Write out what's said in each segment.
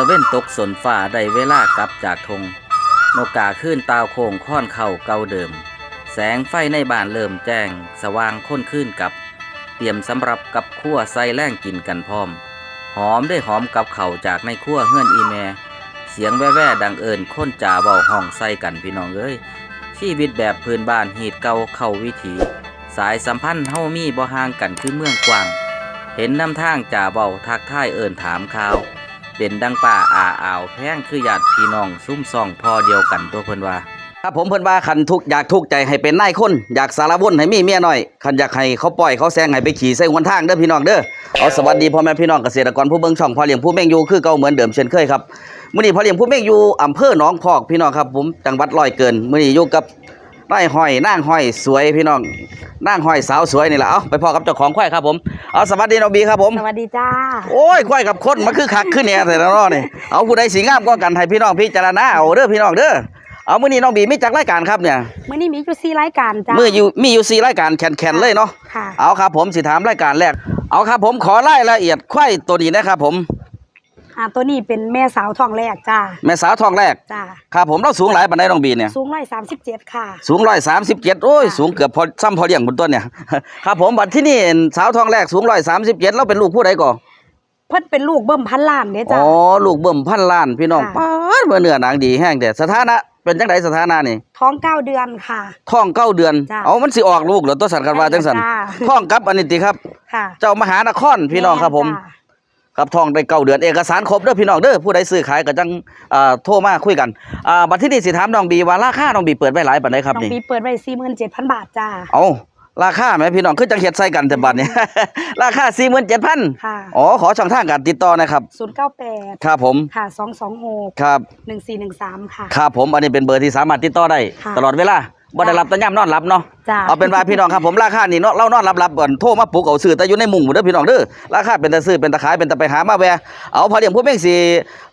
ตะเว้นตกสนฝ่าได้เวลากลับจากทงนกกาขึ้นตาวโค้งค่อนเข่าเก่าเดิม แสงไฟในบ้านเริ่มแจ้ง สว่างค้นขึ้นกับ เตรียมสำหรับกับขั้วใส่แล่งกินกันพร้อม หอมได้หอมกับเข่าจากในขั้วเฮือนอีแม่เสียงแว่ๆดังเอิญค้นจ่าเบาห้องใส่กันพี่น้องเอ้ยชีวิตแบบพื้นบ้านหีดเก่าเข้าวิถี สายสัมพันธ์เฮามีบ่ห่างกันคือเมืองกว้าง เห็นนำทางจ่าเบาทักทายเอิญถามข่าว เป็นดังป่าอาอ่าวแพงคือญาติพี่น้องซุ่มซ่องพอเดียวกันตัวเพิ่นว่าครับผมเพิ่นว่าคันทุกอยากทุกใจให้เป็นนายคน อยากสารวนให้มีเมียหน้อยคันอยากให้เขาปล่อยเขาแซงให้ไปขี่ใส่หนทางเด้อพี่น้องเด้อเอาสวัสดีพ่อแม่พี่น้องเกษตรกรผู้เบิ่งช่องพ่อเลี้ยงผู้แม่งอยู่คือเก่าเหมือนเดิมเช่นเคยครับมื้อนี้พ่อเลี้ยงผู้แม่งอยู่อำเภอหนองพอกพี่น้องครับผมจังหวัดร้อยเกินมื้อนี้อยู่กับ นายห้อยนางห้อยสวยพี่น้องนางห้อยสาวสวยนี่แหละเอาไปพ่อกับเจ้าของควายครับผมเอาสวัสดีน้องบีครับผมสวัสดีจ้าโอ้ยควายกับคนมันคือคักขึ้นเนี่ยแต่ละรอนี่เอาผู้ใดสีงามก็กันให้พี่น้องพิจารณาเอาเด้อพี่น้องเด้อเอามื้อนี้น้องบีมีจักรายการครับเนี่ยเมื่อนี้มีอยู่สี่รายการจ้ามืออยู่มีอยู่สี่รายการแข่นๆเลยเนาะค่ะเอาครับผมสิถามรายการแรกเอาครับผมขอรายละเอียดควายตัวนี้นะครับผม อ่าตัวนี้เป็นแม่สาวทองแรกจ้าแม่สาวทองแรกจ้าครับผมเราสูงหลายปานใดน้องบีเนี่ย สูงร้อยสามสิบเจ็ดค่ะ สูงร้อยสามสิบเจ็ดโอ้ยค่ะสูงเกือบพอซ้ำพอเลี้ยงบนต้นเนี่ย ครับผมบัดที่นี่สาวทองแรกสูงร้อยสามสิบเจ็ดเราเป็นลูกผู้ใดก่อนเพิ่นเป็นลูกเบิ่มพันล้านเด้อ๋จ้า อลูกเบิ่มพันล้านพี่น้องค่ะ ป้าดเมื่อเนื้อหนังดีแห้งแต่สถานะเป็นจังไดสถานะนี่ท้องเก้าเดือนค่ะ ท้องเก้าเดือนจ้ะเอามันสิออกลูกเหรอตัวสันกันว่าจังสันจ้าท้องกับอันนี้ติครับ ค่ะ เจ้ามหานครพี่น้องครับผมแจ้าค รับทองได้เก้าเดือนเอกสารครบเด้อพี่น้องเด้อผู้ใดซื้อขายก็จังอ่าโทรมาคุยกันอ่าบัดที่นี่สิถามน้องบีว่าราคาน้องบีเปิดไว้หลายปานใดครับน้องนี่ปีเปิดไว้สี่หมื่นเจ็ดพันบาทจ้า เอาราคาไหมพี่น้องคือจังเฮ็ดใส่กันแต่บัดนี้ราคา47,000ค่ะอ๋อขอช่องทางการติดต่อนะครับศูนย์เก้าแปดครับผมค่ะสองสองหกครับหนึ่งสี่หนึ่งสามค่ะ ครับผมอันนี้เป็นเบอร์ที่สามารถติดต่อได้ ค่ะ ตลอดเวลาบ่ได้รับแต่ย่ำนอนรับเนาะ จ้าเอาเป็นว่าพี่น้องครับผมราคานี่เนาะเรานอนรับๆก่อนโทรมาปลุกเอาซื้อแต่อยู่ในมุงหมดเด้อพี่น้องเด้อราคาเป็นตะซื้อเป็นตะขายเป็นตะไปหามาแวะเอาพอเลี้ยงผู้เม่งสิ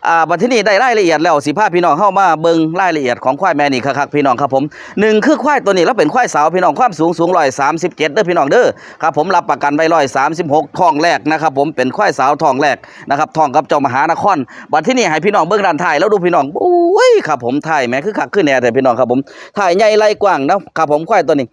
อ่าบัดที่นี่ได้รายละเอียดแล้วสิพาพี่น้องเข้ามาเบิ่งรายละเอียดของควายแม่นี่คักๆพี่น้องครับผมหนึ่งคือควายตัวนี้แล้วเป็นควายสาวพี่น้องความสูงสูง137เด้อพี่น้องเด้อครับผมรับประกันไว้136ทองแรกนะครับผมเป็นควายสาวทองแรกนะครับทองกับเจ้ามหานครบัดที่นี่ให้พี่น้องเบิ่งด้านท้ายแล้วดูพี่น้องโอ้ยครับผมถ่ายแม่คือคักขึ้นแน่แต่พี่น้องครับผมถ่ายใหญ่ไหล่กว้างนะครับผมควายตัวนี้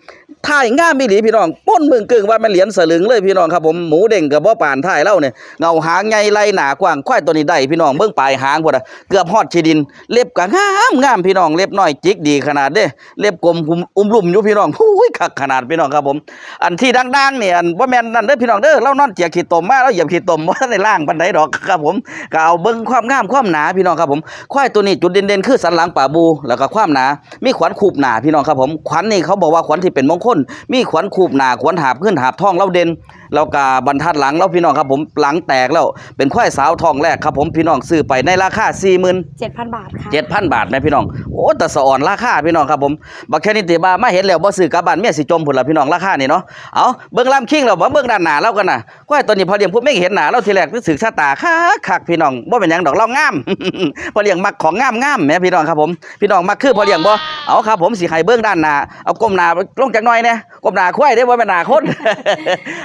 ถ่ายง่ามมีหลีพี่น้องป้นมึงกึ่งว่ามันเหรียญสลึงเลยพี่น้องครับผมหมูเด้งกับบ่ป่านถ่ายเล่าเนี่ยเงาหางใหญ่ไหลหนากว้างควายตัวนี้ได้พี่น้องเบิ่งปลายหางพุ่นน่ะเกือบฮอดชีดิน เล็บก็งามงามพี่น้องเล็บน้อยจิกดีขนาดเด้เล็บกลมอุ้มลุ่มอยู่พี่น้องอุ้ยคักขนาดพี่น้องครับผม อันที่ดังๆเนี่ยอันบ่แม่นนั่นเด้อพี่น้องเด้อเรานอนเจียขี้ตมมาเราเหยียบขี้ตมบ่ทันล่างปานใดดอกครับผมก็เอาเบิ่งความงามความหนาพี่น้องครับผม ควายตัวนี้จุดเด่นๆคือสันหลังป่าบูแล้วก็ความหนา มีขวัญคูบหนาพี่น้องครับผมขวัญนี่เขาบอกว่าขวัญที่เป็นมงคลมีขวัญคูบหนาขวัญหาบขึ้นหาบท่องเล่าเด่น แล้วก็บรรทัดหลังแล้วพี่น้องครับผมหลังแตกแล้วเป็นควายสาวทองแรกครับผมพี่น้องซื้อไปในราคา47,000เจ็ดพันบาทค่ะบาทแม่พี่น้องโอ้แต่สะอ่อนราคาพี่น้องครับผมบักแค่นี้ติบามาเห็นแล้วบ่ซื้อกลับบ้านเมียสิจมพุ่นละพี่น้องราคานี่เนาะเอาเบิ่งลำคิงแล้วบ่เบิ่งด้านหน้าเรากันน่ะควายตัวนี้พอเลี้ยงผู้ไม่เห็นหน้าเราทีแรกรู้สึกชะตาคักคักพี่น้องบ่เป็นหยังดอกเรางามพอเลี้ยงมักของงามงามแหม่พี่น้องครับผมพี่น้องมักคือพอเลี้ยงบ่เอาครับผมสิให้เบิ่งด้านหน้าเอาก้มหน้าลงจักหน่อยเนี่ยก้มหน้าควายได้บ่เป็นหน้าคน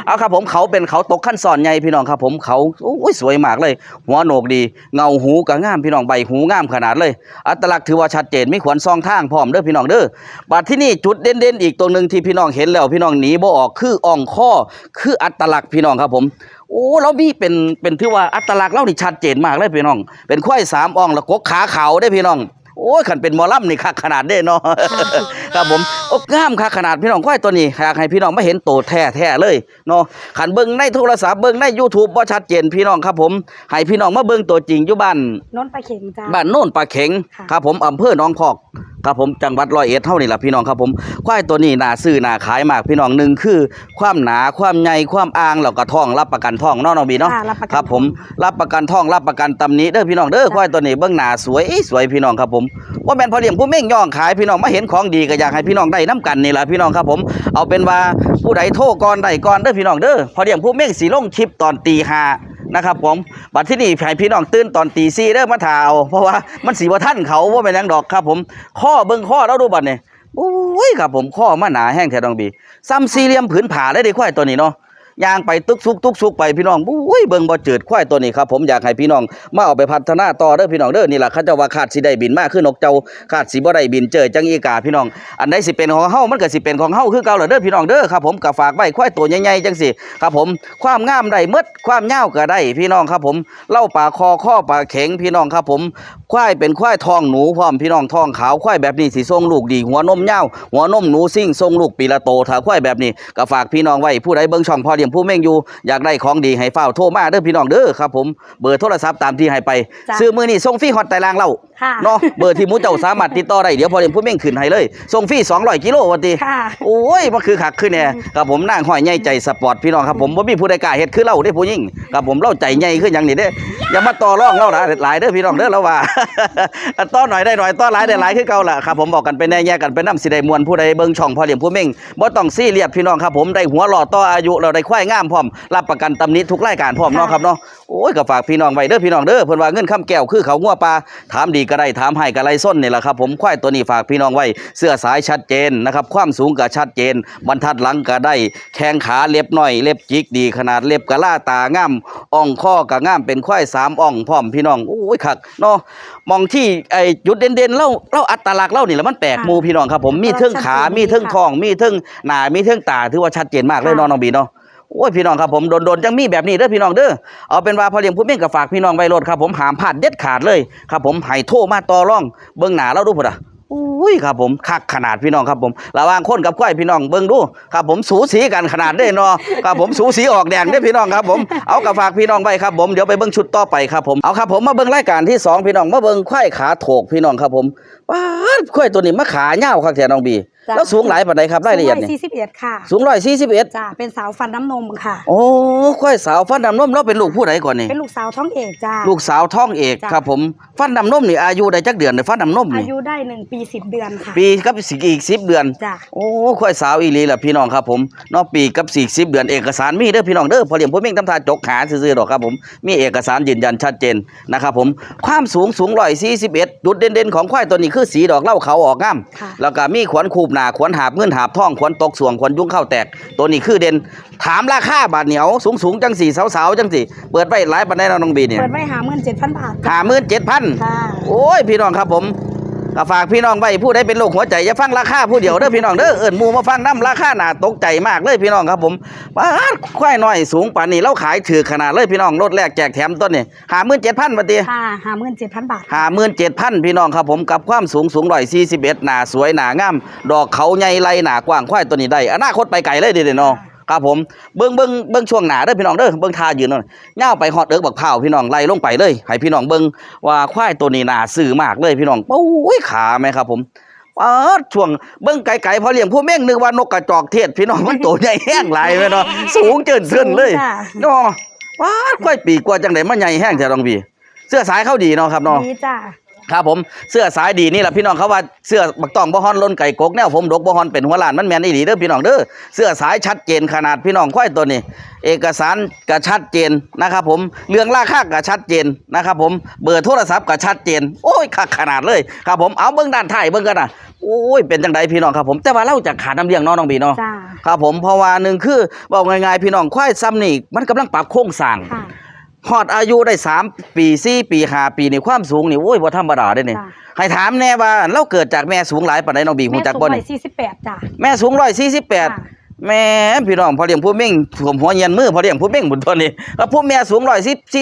เอาครับผมมเขาเป็นเขาตกขั้นสอนใหญ่พี่น้องครับ ผมเขาโอ้ยสวยมากเลย หัวโหนกดี เงาหูก็งามพี่น้องใบหูงามขนาดเลย อัตลักษณ์ถือว่าชัดเจนไมีขวัญซองทางพร้อมเด้อพี่น้องเด้อบัดที่นี่จุดเด่นๆอีกตัวหนึ่งที่พี่น้องเห็นแล้ว พี่น้องหนีบ่ออกคืออ่องข้อคืออัตลักษณ์พี่น้องครับผมโอ้เรามีเป็นเป็นถือว่าอัตลักษณ์เรานี่ชัดเจนมากเลยพี่น้อง เป็นควายสามอ่องแล้วกกขาขาวได้พี่น้องโอ้ยขันเป็นมอลำนี่คักขนาดเด้เนาะ ครับผมโอ้งามคักขนาดพี่น้องควายตัวนี้อยากให้พี่น้องมาเห็นโตแท้แท้ๆเลยเนาะขันเบิ่งในโทรศัพท์เบิ่งใน YouTube บ่ชัดเจนพี่น้องครับผมให้พี่น้องมาเบิ่งตัวจริงอยู่บ้านนนท์ปลาเข็งจ้าบ้านโน่นปลาเข็งค่ะ ครับผมอำเภอหนองพอก ครับผมจังหวัดร้อยเอ็ดเท่านี่แหละพี่น้องครับผมควายตัวนี้น่าซื้อน่าขายมากพี่น้องหนึ่งคือ ความหนาความใหญ่ความอ่างแล้วก็ท่องรับประกันท่องเนาะน้องบีเนาะค่ะรับประกัน ครับผมรับประกันท่องรับประกันตำหนี้เด้อพี่น้องเด้อควายตัวนี้เบื้องหน้าสวยสวยพี่น้องครับผมว่าแม่นพอเลี้ยงผู้เม่งย่องขายพี่น้องมาเห็นของดีก็อยากให้พี่น้องได้น้ำกันนี่แหละพี่น้องครับผมเอาเป็นว่าผู้ใดโทรก่อนใดก่อนเด้อพี่น้องเด้อพอเลี้ยงผู้เม่งสีลงคลิปตอนตีห้า นะครับผมบัดที่นี่ให้พี่น้องตื่นตอนตีสี่เด้อมาถ่าวเพราะว่ามันสีว่าท่านเขาว่าเป็นยังดอกครับ ผมข้อเบิ้งข้อเราดูบัดนี่ยโอ้ยครับผมข้อมาหนาแห้งแท้ดองบีซ้ำสี่เหลี่ยมผืนผ่าเลยเด้ควายตัวนี้เนาะ ย่างไปตึกซุกตุกซุกไปพี่น้องบุ้ยเบิ่งบ่เจิดควายตัวนี้ครับผมอยากให้พี่น้องมาเอาไปพัฒนาต่อเด้อพี่น้องเด้อนี่แหละเขาเจะว่าขาดสิได้บินมากขึ้นนกเจ้าขาดสิบ่ได้บินเจอจังอีกาพี่น้อง อันใดสิเป็นของเฮามันก็สิเป็นของเฮาคือเก่าล่ะเด้อพี่น้องเด้อครับผมก็ฝากไว้ควายตัวใหญ่ๆจังสิครับผมความงามได้หมดความยาวก็ได้พี่น้องครับผมเล่าปากคอข้อปากเข็งพี่น้องครับผมควายเป็นควายทองหนูพร้อมพี่น้องทองขาวควายแบบนี้สิทรงลูกดีหัวนมยาวหัวนมหนูซิ่งทรงลูกปีละโตถ้าควายแบบนี้ก็ฝากพี่น้องไว้ผู้ใดเบิ่งช่องพอเลี้ยงผู้เม่งอยู่อยากได้ของดีให้เฝ้าวโทรมาเด้อพี่น้องเด้อครับผมเบอร์โทรศัพท์ตามที่ให้ไป จ้ะซื้อมือนี่ส่งฟรีฮอตไตรางเล่าค่ะเนาะเบอร์ที่หมูเจ้าสามารถติดต่อได้เดี๋ยวพอเลี้ยงผู้เม่งขึ้นให้เลยส่งฟรี200กิโลวันตีค่ะ โอ้ยมันคือขักขึ้นแน่ครับผมนั่งห้อยใหญ่ใจสปอร์ตพี่น้องครับผมบ่มีผู้ใดกล้าเฮ็ดคือเล่าได้ผู้ยิ่งครับผมเล่าใจใหญ่ขึ้นอย่างนี้เด้ออย่ามาต่อรองเล่าหลายเด้อพี่น้องเด้อแล้วว่าต่อหน่อยได้หน่อยต่อหลายได้หลายคือเก่าล่ะครับผมบอกกันไปแน่แยกกันไปนํสิได้มวลผู้ใดเบิ่งช่องพอเลี้ยงผู้เม่งบ่ต้องซีเรียสพี่น้องครับผมได้หัวหล่อต่ออายุเราได้ควายงามพร้อมรับประกันตำหนิทุกรายการพร้อมเนาะครับเนาะโอ้ยก็ฝากพี่น้องไว้เด้อพี่น้องเด้อเพิ่นว่าเงินคำแก้วคือเขางัวปลาถามดีก็ได้ถามให้ก็ไรส้นนี่แหละครับผมควายตัวนี้ฝากพี่น้องไว้เสื้อสายชัดเจนนะครับความสูงก็ชัดเจน บรรทัดหลังก็ได้แข้งขาเล็บน้อยเล็บจิกดีขนาดเล็บกะล่าตางามอ่องข้อกะงามเป็นควายสามอ่องพร้อมพี่น้องโอ้ยคักเนาะมองที่ไอ้จุดเด่นๆเล่าเล่าอัตลักษณ์เล่านี่แหละมันแปลกหมูพี่น้องครับผมมีเทิงขามีเทิงท้อง มีเทิงหน้ามีเทิงตาถือว่าชัดเจนมากเลยเนาะน้องบีเนาะ โอ้ยพี่น้องครับผมโดนๆจังมีแบบนี้เด้อพี่น้องเด้อเอาเป็นว่าพอเลี้ยงผู้เม่งกับฝากพี่น้องไว้โลดครับผมหามพลาดเด็ดขาดเลยครับผมให้โทมาต่อร่องเบิ่งหน้าเราดูพุ่นอะอุ้ยครับผมคักขนาดพี่น้องครับผมระว่างคนกับควายพี่น้องเบิ่งดูครับผมสูสีกันขนาดเด้นาะครับผมสูสีออกแดงเด้พี่น้องครับผมเอากับฝากพี่น้องไว้ครับผมเดี๋ยวไปเบิ่งชุดต่อไปครับผมเอาครับผมมาเบิ่งรายการที่สองพี่น้องมาเบิ่งควายขาโถกพี่น้องครับผมว้าดควายตัวนี้มาขาเหี่ยวคักแท้น้องบี จ้ะ แล้วสูงหลายปานใดครับรายละเอียดนี่สี่สิบเอ็ดค่ะสูง141จ้าเป็นสาวฟันน้ำนมค่ะ โอ้ควายสาวฟันดำนมเราเป็นลูกผู้ใดก่อนนี่เป็นลูกสาวท้องเอกจ้า ลูกสาวท้องเอกจ้ะ ครับผมฟันดำนมนี่อายุได้จักเดือนเลยฟันดำนมอานี่ยุได้หนึ่งปีสิบเดือนค่ะปีกับสิอีกสิบเดือน จ้า โอ้ควายสาวอีหลีล่ะพี่น้องครับผมเนอกปีกับสี่สิบเดือนเอกสารมีเด้อพี่น้องเด้อพอเลี้ยงพ่อเม่งทำทาจกหาซื่อๆดอกครับผมมีเอกสารยืนยันชัดเจนนะครับผมความสูงสูงร้อยสี่สิบเอ็ดจุดเด่นๆของควายตัวนี้คือสีดอกเหล้าเขาออกงามค่ะ แล้วก็มีขวนคูบหนาขวนหาบเงินหาบทองขวนตกสวงขวนยุ่งเข้าแตก ตัวนี้คือเด่นถามราคาบาทเหนียวสูงสูงๆจังสี่สาวๆจังสี่เปิดไว้หลายปันได้น้องบีเนี่ยเปิดไว้หาเงินเจ็ดพันบาทห้าหมื่นเจ็ดพันค่ะโอ้ยพี่น้องครับผม ก็ฝากพี่น้องไว้ผู้ใดเป็นโรคหัวใจอย่าฟังราคาผู้เดียวเด้อพี่น้องเด้อเอิ้นหมู่มาฟังน้ำราคาหนาตกใจมากเลยพี่น้องครับผมว้าดควายน้อยสูงป่านนี้เราขายถือขนาดเลยพี่น้องรถแรกแจกแถมต้นนี่ห้าหมื่นเจ็ดพันบาทค่ะหาเงินเจ็ดพันบาทห้าหมื่นเจ็ดพันพี่น้องครับผมกับความสูงสูงร้อยสี่สิบเอ็ดหนาสวยหนางาม ดอกเขาใหญ่ไรหนากว้างควายตัวนี้ได้อนาคตไปไกลเลยเด้อเนาะ ครับผมเบิ้งเบิ้งเบิ้งช่วงหนาเด้อพี่น้องเด้อเบิ้งทายืนหน่อยเง่าวไปฮอดเอิกบักเผาวพี่น้องไล่ลงไปเลยให้พี่น้องเบิ้งว่าควายตัวนี้หนาซื่อมากเลยพี่น้องโอ้ยขาไหมครับผมป๊าดช่วงเบิ้งไกลๆพอเลี้ยงผู้เม่งนึกว่านกกระจอกเทศพี่น้องมันตัวใหญ่แห้งหลายไปเนาะสูงเจินเส้นเลยสูงจ้ะเนาะว้าดควายปีกกว่าจังไดมันใหญ่แห้งแท้น้องพี่เสื้อสายเข้าดีเนาะครับเนาะดีจ้า ครับผมเสื้อสายดีนี่แหละพี่น้องเขาว่าเสื้อบักตองบ่ฮอนล้นไก่กกแนวผมดกบ่ฮอนเป็นหัวล้านมันแม่นอีหลีเด้อพี่น้องเด้อเสื้อสายชัดเจนขนาดพี่น้องควายตัวนี้ เอกสารก็ชัดเจนนะครับผมเรื่องราคาก็ชัดเจนนะครับผมเบอร์โทรศัพท์ก็ชัดเจน โอ้ยคักขนาดเลยครับผมเอาเบิ่งด้านท้ายเบิ่งกันน่ะโอ้ยเป็นจังไดพี่น้องครับผมแต่ว่าเราจะขาดน้ำเลี้ยงเน้องน้องบีเนาะจ้าครับผมเพราะว่าหนึ่งคือบอกง่ายๆพี่น้องควายซ้ำนี่มันกำลังปรับโครงสร้างค่ะ ฮอดอายุได้สามปีสี่ปีห้าปีนี่ความสูงนี่โอ้ยบ่ธรรมดาเด้นี่จ้ะ ให้ถามแน่ว่าเราเกิดจากแม่สูงหลายปานใดน้องบีฮู้แม่จักสูงบ่ร้อนี่ยสี่สิบแปดจ้าแม่สูง148ค่ะ แม่พี่น้องพอเลี้ยงผู้เม่งผมหัวเยียนมือพอเลี้ยงผู้เม่งบุญตัวนี้แล้วผู้แม่สูง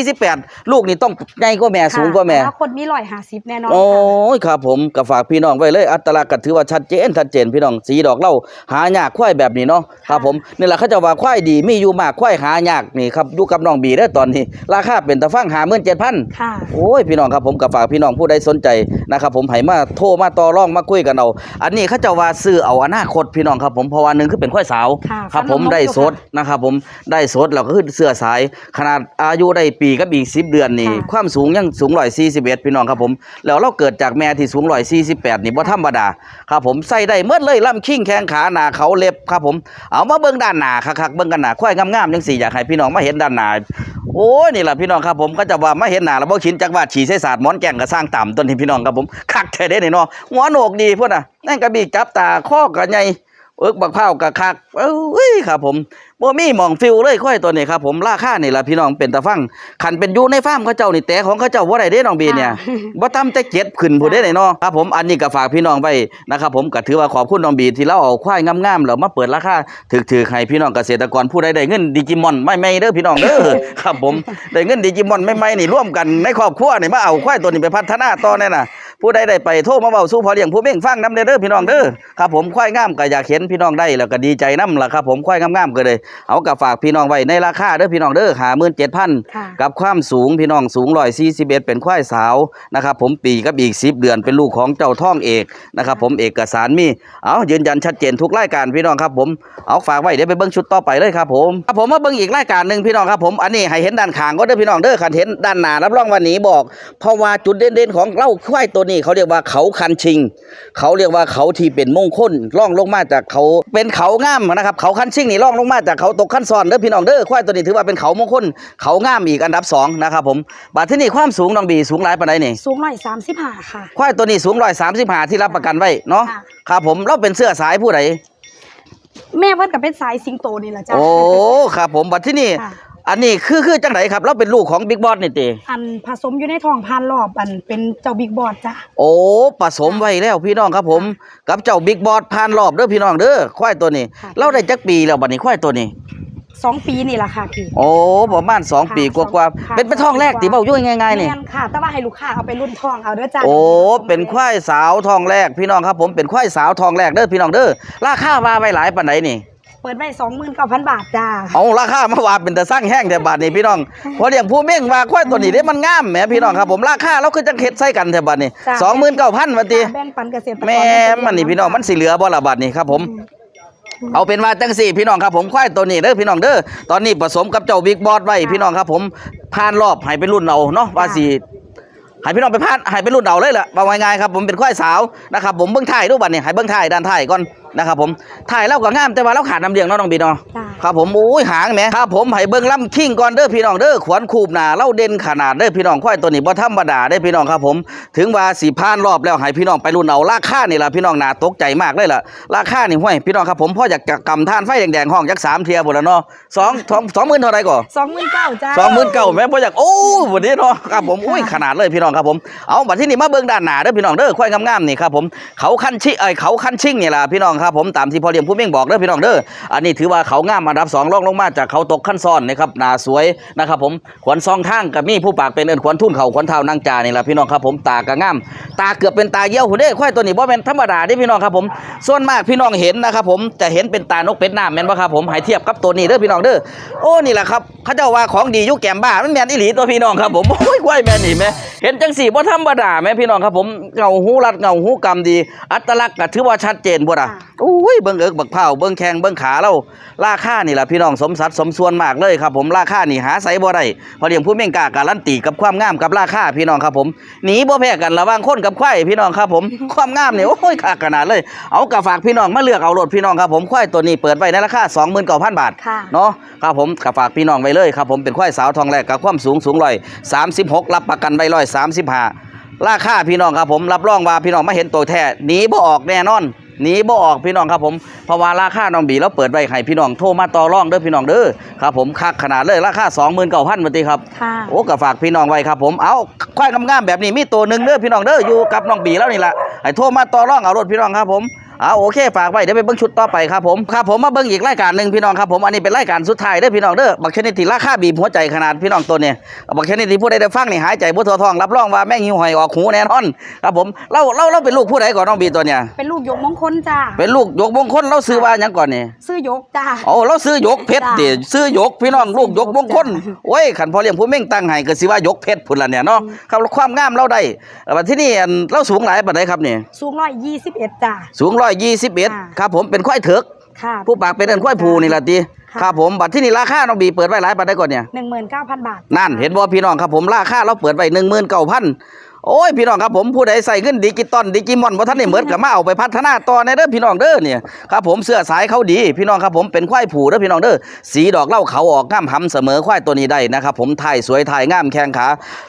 148ลูกนี่ต้องใหญ่กว่าแม่สูงกว่าแม่ค่ะคนมีร้อยห้าสิบแน่นอนโอ้ค่ะยครับผมก็ฝากพี่น้องไว้เลย อัตลักษณ์ก็ถือว่าชัดเจนชัดเจนพี่น้องสีดอกเหล่าหายากควายแบบนี้เนาะครับผมนี่แหละเขาจะว่าควายดีมีอยู่มากควายหายากนี่ครับอยู่กับน้องบีได้อตอนนี้ ราคาเป็นตะฟัง57,000ค่ะโอ้ยพี่น้องครับผมกับฝากพี่น้องผู้ใดสนใจนะครับผมให้มาโทรมาต่อรองมาคุยกันเอาอันนี้เขาเจะว่าซื้อเอาอนาคตพี่น้องครับผมเพราะว่าหนึ่งคือเป็นควายสาวค่ะครับผมฟันน้ำนมได้อยู่สดนะครับผมได้สดแล้วก็คือเสื้อสาย ขนาดอายุได้ปีกับอีก10เดือนนี่ค่ะความสูงยังสูง141พี่น้องครับผมแล้วเราเกิดจากแม่ที่สูง148นี่บ่ธรรมดาครับผมใส่ได้เมื่อเลยลำคิงแข้งขาหน้าเขาเล็บครับผมเอามาเบิ่งด้านหน้าคักๆเบิ่งกันหน้าควายงามๆจังสี่อยากให้พี่น้องมาเห็นด้านหน้าโอ้ยนี่แหละพี่น้องครับผมก็จะว่ามาเห็นหน้าแล้วบ่ชินจักว่าฉี่ใส่ศาสตร์หมอนแก่งก็สร้างต่ำต้นที่พี่น้องครับผมคักแท้เด้นี่เนาะหัวโหนกดีพุ่นน่ะนั่นก็บีจับตาข้อก็ใหญ่ เอิกบักเผาวกะคักเอ้ยครับผมบ่มีหมองฟิวเลยค่อยตัวนี้ครับผมราคานี่ล่ะพี่น้องเป็นตาฟังคันเป็นอยู่ในฟาร์มเขาเจ้านี่แต่ของเขาเจ้าบ่ได้เด้น้องบีเนี่ยบ่ต่ำแต่เจ็ดขึ้นผู้ได้เนาะครับผมอันนี้ก็ฝากพี่น้องไว้นะครับผมก็ถือว่าขอบคุณน้องบีที่เราเอาควายงามๆแล้วมาเปิดราคาถึกๆให้พี่น้องเกษตรกรผู้ใดได้เงินดิจิมอนไม่ไม่ๆเด้อพี่น้องเด้อครับผมได้เงินดิจิมอนไม่ไม่ๆนี่ร่วมกันในครอบครัวนี่มาเอาควายตัวนี้ไปพัฒนาต่อแน่น่ะ ผู้ใดได้ไปโทรมาเว้าสู่พอเลี้ยงผู้เม่งฟังนำเด้อพี่น้องเด้อครับผมควายงามก็อยากเห็นพี่น้องได้แล้วก็ดีใจนํล่ะครับผมควายงามๆก็เลยเอาก็ฝากพี่น้องไว้ในราคาเด้อพี่น้องเด้อ57,000ค่ะกับความสูงพี่น้องสูงร้อยสี่สิบเอ็ดเป็นควายสาวนะครับผมปีกับอีกสิบเดือนเป็นลูกของเจ้าท่องเอกนะครับผมเอกสารมีเอายืนยันชัดเจนทุกรายการพี่น้องครับผมเอาฝากไว้เดี๋ยวไปเบิ้งชุดต่อไปเลยครับผมครับผมมาเบิ้งอีกรายการหนึ่งพี่น้องครับผมอันนี้ให้เห็นด้านข้างก็เด้อพี่น้องเด้อคันเห็นด้านหน้ารับรองวันนี้บอก เพราะว่าจุดเด่นๆของเล่าควายตัวนี้เขาเรียกว่าเขาคันชิง เขาเรียกว่าเขาที่เป็นมงคลล่องลงมาจากเขาเป็นเขางามนะครับ เขาคันชิงนี่ล่องลงมาจากเขาตกขั้นซ้อนเด้อพี่น้องเด้อควายตัวนี้ถือว่าเป็นเขามงคลเขางามอีกอันดับสองนะครับผมบาดที่นี่ความสูงน้องบีสูงหลายปานใดนี่สูงร้อยสามสิบห้าค่ะ ควายตัวนี้สูงร้อยสามสิบห้าที่รับประกันไว้เนาะค่ะ ครับผมเราเป็นเสื้อสายผู้ใดแม่เพิ่นก็เป็นสายสิงโตนี่แหละจ้าโอ้ครับผมบัดที่นี่ค่ะ อันนี้คือคือจังไหนครับ เราเป็นลูกของบิ๊กบอสนี่ติอันผสมอยู่ในท้องพานรอบอันเป็นเจ้าบิ๊กบอสจ้ะโอ้ผสมไว้แล้วพี่น้องครับผม กับเจ้าบิ๊กบอสผ่านรอบเด้อพี่น้องเด้อควายตัวนี้ค่ะเราได้จักปีแล้วบัดนี้ควายตัวนี้สองปีนี่แหละค่ะพี่ โอ้ประมาณสองค่ะปีกว่าค่ะๆเป็นเป็นท้องแรกตีเบ้ายุ่ยง่ายๆนี่แม่นค่ะ แต่ว่าให้ลูกค้าเอาไปรุ่นทองเอาเด้อจ้าโอ้เป็นควายสาวทองแรกพี่น้องครับผมเป็นควายสาวทองแรกเด้อพี่น้องเด้อราคาว่าไว้หลายปานไหนนี่เปิดไว้สองหมื่นเก้าพันบาทจ้าเอาราคามาว่าเป็นแต่สร้างแห้งแต่บาทนี่พี่น้องเพอเลี้ยงผู้เม่งว่าควายตัวนี้เด้มันงามแหมพี่น้องครับผมราคาเราคือจังเฮ็ดใส่กันแต่บาทนี่จ้ะสองหมื่นเก้าพันบาทตีแบ่งปันเกษตรกรแม่มันนี่พี่น้องมันสิเหลือบ่ละบาทนี่ครับผมเอาเป็นว่าจังสี่พี่น้องครับผมควายตัวนี้เด้อพี่น้องเด้อตอนนี้ผสมกับเจ้าบิ๊กบอสไว้พี่น้องครับผมผ่านรอบให้เป็นรุ่นเอาเนาะว่าสิให้พี่น้องไปผ่านให้เป็นรุ่นเอาเลยล่ะว่าง่ายๆครับผมเป็นควายสาวนะครับผมเบิ่งถ่ายดูบัดนี้ให้เบิ่งถ่ายด้านถ่ายก่อนนะครับผมถ่ายแล้วก็งามแต่ว่าเราขาดน้ำเลี้ยงเนาะน้องบีเนาะจ้าครับผมโอ้ยหางแหมครับผมให้เบิ่งลำคิงก่อนเด้อพี่น้องเด้อขวัญคูบหน้าเล่าเด่นขนาดเด้อพี่น้องควายตัวนี้บ่ธรรมดาเด้อพี่น้องครับผม ถึงว่าสิผ่านรอบแล้วให้พี่น้องไปรุ่นเอาราคานี่ล่ะพี่น้องน่าตกใจมากเลยล่ะราคานี่ห้วยพี่น้องครับผมพ่ออยากจะกำท่านไฟแดงๆห้องจักสามเทียบ่แล้วเนาะสองสองสองหมื่นเท่าไหร่ก่อสองหมื่นเก้าจ้าสองหมื่นเก้าแม่พ่ออยากโอ้วันนี้เนาะครับผมอุ้ยขนาดเลยพี่น้องครับผมเอาบัดที่นี่มาเบิ่งด้านหน้าเด้อพี่น้องเด้อควายงามๆนี่ครับผมเขาคันชิเอ้ยเขาคันชิงนี่ล่ะพี่น้องครับผมตามที่พ่อเลี้ยงผู้เม่งบอกเด้อพี่น้องเด้ออันนี้ถือว่าเขางามอันดับสองรองลงมาจากเขาตกขั้นซ้อนนะครับหนาสวยนะครับผมขวัญซองทางกับมีผู้ปากเป็นเอินขวัญทุ่นเขาขวัญเท้านางจานี่แหละพี่น้องครับผมตาก็งามตาเกือบเป็นตาเยี่ยวหุ่นเด้ควายตัวนี้บ่แม่นธรรมดาเด้พี่น้องครับผมส่วนมากพี่น้องเห็นนะครับผมจะเห็นเป็นตานกเป็ดน้ำแม่นบ่ครับผมให้เทียบกับตัวนี้เด้อพี่น้องเด้อโอ้นี่แหละครับเขาเจ้าว่าของดียู่แกมบ้ามันแม่นอีหลีตัวพี่น้องครับผมโอ้ยควายแมนนี่แม่เห็นจังสี่บ่ธรรมดาแม่พี่น้องครับผมเงาหูรัดเงาหูกำดี อัตลักษณ์ก็ถือว่าชัดเจนบ่ล่ะ อ้ยเบิ่งเอิกบักเผาเบิ่งแข้งเบิ่งขาเราราคานี่ล่ะพี่น้องสมสัดสมส่วนมากเลยครับผมราคานี่หาไสบ่ได้เพอเลี้ยงผู้เม่งกล้าการันตีกับความงามกับราคาพี่น้องครับผมหนีบ่แพ้กันระหว่างคนกับควายพี่น้องครับผมความงามนี่โอ้ยคักขนาดเลย เอากระฝากพี่น้องมาเลือกเอารถพี่น้องครับผมควายตัวนี้เปิดไว้ในราคา29,000 บาทค่ะเนาะครับผมกระฝากพี่น้องไว้เลยครับผมเป็นควายสาวทองแรกกับความสูงสูงร้อย36 รับประกันไว้ร้อย35ราคาพี่น้องครับผมรับรองว่าพี่น้องมาเห็นตัวแท้หนีบ่ออกแน่นอน หนีบ่ออกพี่น้องครับผมเพราะว่าราคาน้องบีเราเปิดไว้ให้พี่น้องโทรมาต่อรองเด้อพี่น้องเด้อครับผมคักขนาดเลยราคา29,000บาทครับค่ะโอ้ก็ฝากพี่น้องไว้ครับผมเอาควายงามๆแบบนี้มีตัวหนึ่งเด้อพี่น้องเด้ออยู่กับน้องบีแล้วนี่ละให้โทรมาต่อรองเอารถพี่น้องครับผม เอาโอเคฝากไว้เดี๋ยวไปเบิ่งชุดต่อไปครับผมครับผมมาเบิ่งอีกรายการหนึ่งพี่น้องครับผมอันนี้เป็นรายการสุดท้ายเด้อพี่น้องเด้อบักชนิดที่ราคาบีบหัวใจขนาดพี่น้องตัวเนี่ยบักชนิดที่ผู้ใดได้ฟังนี่หายใจบ่ทั่วท้องรับรองว่าแม่งหิวหอยออกหูแน่นอนครับผมเราเราเราเป็นลูกผู้ใดก่อนน้องบีตัวเนี่ยเป็นลูกยกมงคลจ้าเป็นลูกยกมงคลเราซื้อว่าหยังก่อนนี่ซื้อยกจ้าโอ้เราซื้อยกเพชรดิซื้อยกพี่น้องลูกยกมงคลจ้ะโอ้ยขันพอเลี้ยงผู้เม่งตั้งให้ก็สิว่ายกเพชรพุ่นละเนี่ยเนาะครับความงามเราได้แต่ที่นี่อันเราสูงหลายปานใดครับนี่สูงร้อยยี่สิบเอ็ดจ้าสูงร้อยยี่สิบเอ็ดค่ะครับผมเป็นควายเถิกค่ะ ผู้ปากเป็นเอินควายผูนี่ละตีค่ะครับผมบัดที่นี่ราคาน้องบีเปิดไว้หลายปานใดก่อนเนี่ยหนึ่งหมื่นเก้าพันบาท นั่นเห็นบ่พี่น้องครับผมราคาเราเปิดไว้หนึ่งหมื่นเก้าพันโอ้ยพี่น้องครับผมผู้ใดใส่เงินดิจิตอลดิจิมอนบ่ทันได้เหมือนกับมาเอาไปพัฒนาต่อในเด้อพี่น้องเด้อเนี่ยครับผมเสื้อสายเขาดี พี่น้องครับผมเป็นควายผูเด้อพี่น้องเด้อสีดอกเหล่าเขาออกงามหำเสมอควายตัวนี้ได้นะครับผมถ่ายสวยถ่ายงามแข้งขา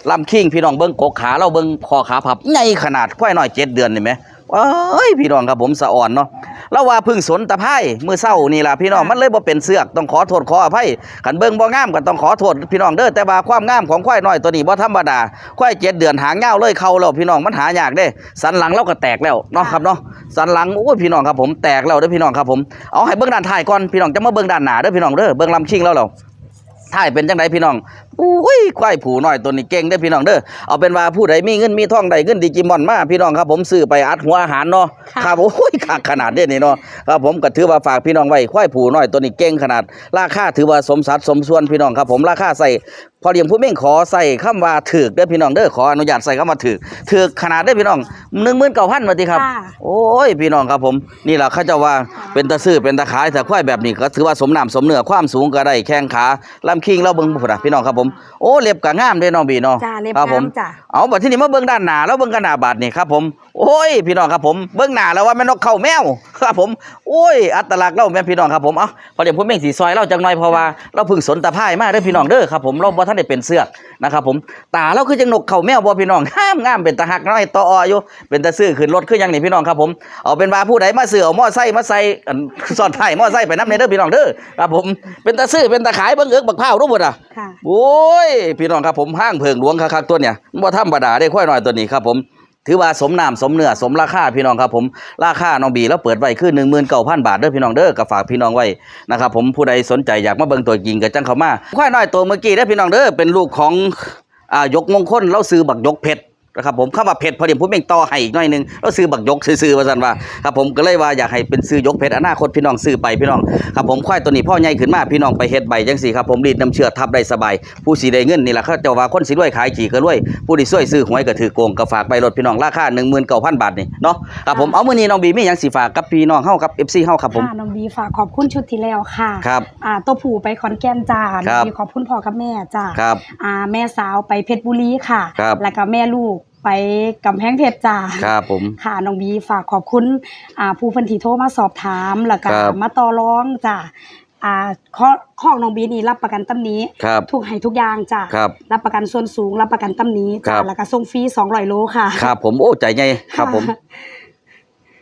ลำคิงพี่น้องเบิ่งกกขาเราเบิ่งคอขาพับใหญ่ขนาดควายน้อยเจ็ดเดือนนี่ไหม เอ้ยพี่น้องครับผมสะอ่อนเนาะแล้วว่าพึ่งสนตะไคร้มือเศร้านี่ล่ะพี่น้องมันเลยบ่เป็นเสือกต้องขอโทษขออภัยขันเบิ่งบ่งามก็ต้องขอโทษพี่น้องเด้อแต่ว่าความงามของควายน้อยตัวนี้บ่ธรรมดาควายเจ็ดเดือนหางยาวเลยเข้าแล้วพี่น้องมันหายากเด้ สันหลังเราก็แตกแล้วเนาะครับเนาะสันหลังโอ้ยพี่น้องครับผมแตกแล้วเด้อพี่น้องครับผมเอาให้เบิ่งด้านท้ายก่อนพี่น้องจะมาเบิ่งด้านหน้าเด้อพี่น้องเด้อเบิ่งลำชิงแล้วเราท้ายเป็นจังไดพี่น้อง อุ้ยควายผูน้อยตัวนี้เก่งเด้อพี่น้องเด้อเอาเป็นว่าผู้ใดมีเงินมีทองใดเงินดิจิมอนมาพี่น้องครับผมซื้อไปอัดหัวอาหารเนาะค่ะครับโอ้ยขาดขนาดเด้นี่เนาะครับผมก็ถือว่าฝากพี่น้องไว้ควายผูน้อยตัวนี้เก่งขนาด ราคาถือว่าสมสัดสมส่วนพี่น้องครับผมราคาใส่พอเลี้ยงผู้เม่งขอใส่คำว่าถือกเด้อพี่น้องเด้อขออนุญาตใส่คำว่าถือกถือกขนาดเด้อพี่น้อง19,000ว่าติครับค่ะโอ้ยพี่น้องครับผมนี่แหละเขาเจะว่าเป็นตะซื้อเป็นตะขายแต่ควายแบบนี้ก็ถือว่าสมน้ำสมเนื้อความสูงก็ได้แข้งขาลำคิงเราเบิ่งพุ่นน่ะพี่น้องครับผมโอ้เล็บก็งามเด้น้องบีเนาะจ้าเล็บครับผมงามจ้ะ เอาบัดที่นี่มาเบิ่งด้านหน้าแล้วเบิ่งกันหน้าบาดนี่ครับผม โอ้ยพี่น้องครับผมเบิ่งหน้าแล้วว่าแม่นกเข้าแมวครับผม โอ้ยอัตลักษณ์เราแม่นพี่น้องครับผมเอ้าพอเดี๋ยวผมเม่งสีซอยเราจังหน่อยเพราะว่าเราเพิ่งสนตะไคร้มาเด้อพี่น้องเด้อครับผมเราบ่ทันได้เป็นเสือกนะครับผมตาเราคือจังนกเข้าแมวบ่พี่น้องงามงามเป็นตาหักน้อยตอออยู่เป็นตาซื้อขึ้นรถคือหยังนี่พี่น้องครับผมเอาเป็นว่าผู้ใดมาซื้อเอามอไซค์มาใส่อันซ่อนท้ายมอไซค์ไปนำในเด้อพี่น้องเด้อครับผมเป็นตาซื้อเป็นตาขายเบิ่งเอิกบักพร้าวรู้บ่ล่ะ ค่ะ โอ้ยพี่น้องครับผมห้างเพิงหลวงครับตัวเนี่ยมันบ่ธรรมดาได้ค่อยหน่อยตัวนี้ครับผมถือว่าสมน้ำสมเนื้อสมราคาพี่น้องครับผมราคาน้องบีแล้วเปิดไว้คือ19,000 บาทเด้อพี่น้องเด้อก็ฝากพี่น้องไว้นะครับผมผู้ใดสนใจอยากมาเบิ่งตัวจริงก็จังเข้ามาค่อยน้อยตัวเมื่อกี้เด้อพี่น้องเด้อเป็นลูกของอ่ายกมงคลเราซื้อบักยกเพชร นะครับผมคำว่าเพชรพอดีผมเองต่อให้อีกหน่อยหนึงเราซื้อบักยกซื้อๆว่าซั่นว่าครับผมก็เลยว่าอยากให้เป็นซื้อยกเพชรอนาคตพี่น้องซื้อไปพี่น้องครับผมควายตัวนี้พ่อใหญ่ขึ้นมาพี่น้องไปเฮ็ดใบจังซี่ครับผมรีดน้ำเชื่อทับได้สบาย ผู้สีได้เงินนี่แหละเขาเจ้าว่าคนสิรวยขายขี่ก็รวย ผู้ที่ช่วยซื้อหวยก็ถือโกงก็ฝากใบรถพี่น้องราคา19,000บาทนี่เนาะครับผมเอามื้อนี้น้องบีมีหยังสิฝากกับพี่น้องเฮากับ FC เฮาครับผมค่ะน้องบีฝากขอบคุณชุดที่แล้วค่ะครับอ่าตัวผู้ไปขอนแก่นจ้าครัน้องบบีขอบคุณพ่อกับแม่จ้าครับอ่าแม่สาวไปเพชรบุรีค่ะครับแล้วก็แม่ลูก ไปกำแพงเพชรจ้าครับผมค่ะน้องบีฝากขอบคุณอ่าผู้เพันธีโทรมาสอบถามแล้วก็ครับมาต่อรองจ้าอ่าข้อข้องน้องบีนี่รับประกันตำหนี้ครับทุกให้ทุกอย่างจ้าครับรับประกันส่วนสูงรับประกันตำหนี้ครัจ้าบแล้วก็ส่งฟรี200โลค่ะ ครับผมโอ้ใจใหญ่ครับผม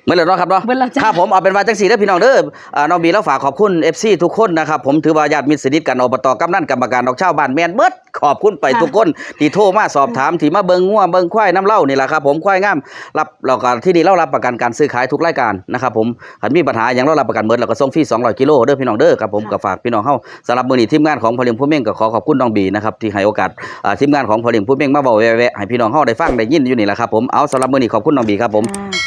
เมื่อแล้วเนาะครับเนาะเบิดแล้วจ้ะ ครับผมเอาเป็นว่าจังสี่เด้อพี่น้องเด้ออ่าน้องบีแล้วฝากขอบคุณ FC ทุกคนนะครับผมถือว่าญาติมิตรสนิทกันอบตกำนันกรรมการดอกชาวบ้านแม่นเบิดขอบคุณไปทุกคนที่โทรมาสอบถามที่มาเบิ่งงัวเบิ่งควายน้ำเล่านี่แหละครับผมควายงามรับเราก็ที่นี่เรารับประกันการซื้อขายทุกรายการนะครับผมคันมีปัญหาอย่างเรารับประกันเบิดเราก็ส่งฟรี200กิโลเด้อพี่น้องเด้อครับผมก็ฝากพี่น้องเฮาสำหรับมื้อนี้ทีมงานของพอเลียงผู้เม่งก็ขอขอบคุณน้องบีนะครับที่ให้โอกาสอ่าทีมงานของพอเลียงผู้เม่งมาเว้าแวะๆให้พี่น้องเฮาได้ฟังได้ยินอยู่นี่แหละครับผมเอาสำหรับมื้อนี้ขอบคุณน้องบีครับผม อ่า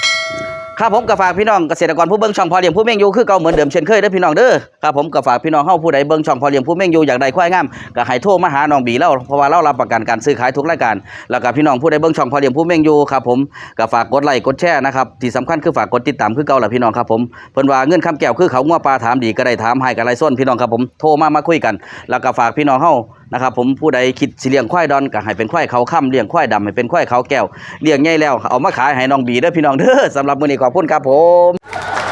ครับผมก็ฝากพี่น้องเกษตรกรผู้เบิ่งช่องพอเลี้ยงผู้เม่งอยู่คือเก่าเหมือนเดิมเช่นเคยเด้อพี่น้องเด้อครับผมก็ฝากพี่น้องเฮาผู้ใดเบิ่งช่องพอเลี้ยงผู้เม่งอยู่อยากได้ควายงามก็ให้โทรมาหาน้องบีแล้วเพราะว่าเรารับประกันการซื้อขายทุกรายการแล้วก็พี่น้องผู้ใดเบิ่งช่องพอเลี้ยงผู้เม่งอยู่ครับผมก็ฝากกดไลค์กดแชร์นะครับที่สำคัญคือฝากกดติดตามคือเก่าล่ะพี่น้องครับผมเพิ่นว่าเงินคำแก้วคือเขางัวปลาถามดีก็ได้ถามให้กันไรส้นพี่น้องครับผมโทรมามาคุยกัน แล้วก็ฝากพี่น้องเฮา นะครับผมผู้ใดคิดสิเลี้ยงควายดอนก็ให้เป็นควายเขาค่ำเลี้ยงควายดำให้เป็นควายเขาแก้วเลี้ยงใหญ่แล้วเอามาขายให้น้องบีเด้อพี่น้องเด้อสำหรับมื้อนี้ขอบคุณครับผม